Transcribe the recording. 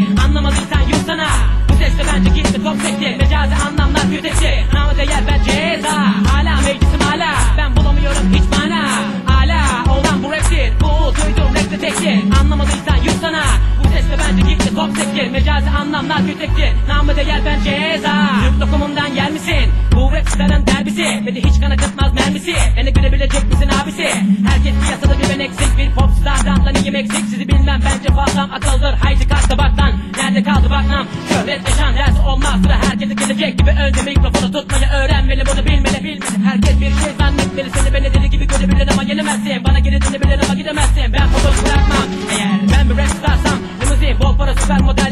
sesi Anlamadın sen yok sana Bu sesle bence gitti top sesi Mecazi anlamlar kötesi. Ama değer bence ceza. Hala meclisim hala. Ben bulamıyorum hiç mana. Hala olan bu raptir Bu duydum rapte tektir Anlamadıysan yok sana Bu sesle bence gitti top sesi Mecazi anlamlar kötesi. Namı değer bence ceza. Yurt lokumundan yer misin? Bu rap sizlerin derbisi. Beni hiç kana kıtmaz mermisi. Beni görebilecek misin abisi? Herkes piyasada bir eksik. Bir popstardan lan iyiyim eksik? Sizi bilmem bence fazlam akıldır. Haydi kalk Nerede kaldı bakmam. Şöhret mekan ders olmaz Sıra herkese gelecek gibi Önce mikrofonu tutmayı öğrenmeli Bunu bilmeli bilmeli. Herkes bir şey zannetmeli. Seni beni deli gibi görebilir ama gelemezsin Bana geri dönebilir ama gidemezsin. Ben fotoğraf bırakmam. Eğer ben bir rap starsam Limuzin, bol para süper model